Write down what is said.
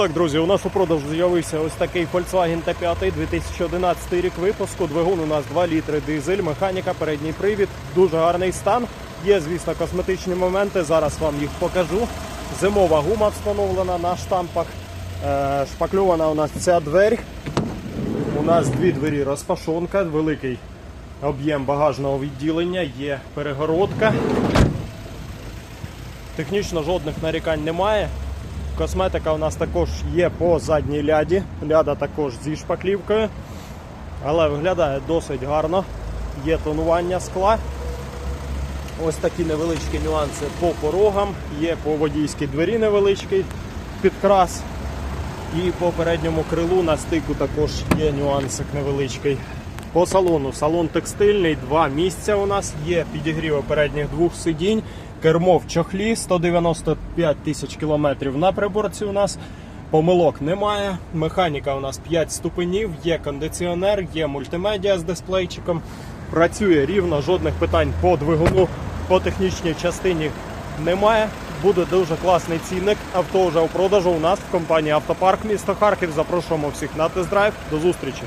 так, друзі, у нас у продажу з'явився ось такий Volkswagen T5 2011 рік випуску. Двигун у нас 2 літри дизель, механіка, передній привід, дуже гарний стан. Є, звісно, косметичні моменти. Зараз вам їх покажу. Зимова гума встановлена на штампах. Е, Шпакльована у нас ця двері. У нас дві двері розпашонка, великий об'єм багажного відділення, є перегородка. Технічно жодних нарікань немає. Косметика у нас також є по задній ляді. Ляда також зі шпаклівкою. Але виглядає досить гарно. Є тонування скла. Ось такі невеличкі нюанси по порогам. Є по водійській двері невеличкий підкрас. І по передньому крилу на стику також є нюансик невеличкий. По салону. Салон текстильний, два місця у нас є підігріви передніх двох сидінь, кермо в чохлі, 195 тисяч кілометрів на приборці у нас. Помилок немає. Механіка у нас 5 ступенів, є кондиціонер, є мультимедіа з дисплейчиком. Працює рівно, жодних питань по двигуну, по технічній частині немає. Буде дуже класний цінник. Авто вже у продажу у нас в компанії Автопарк місто Харків. Запрошуємо всіх на тест-драйв. До зустрічі.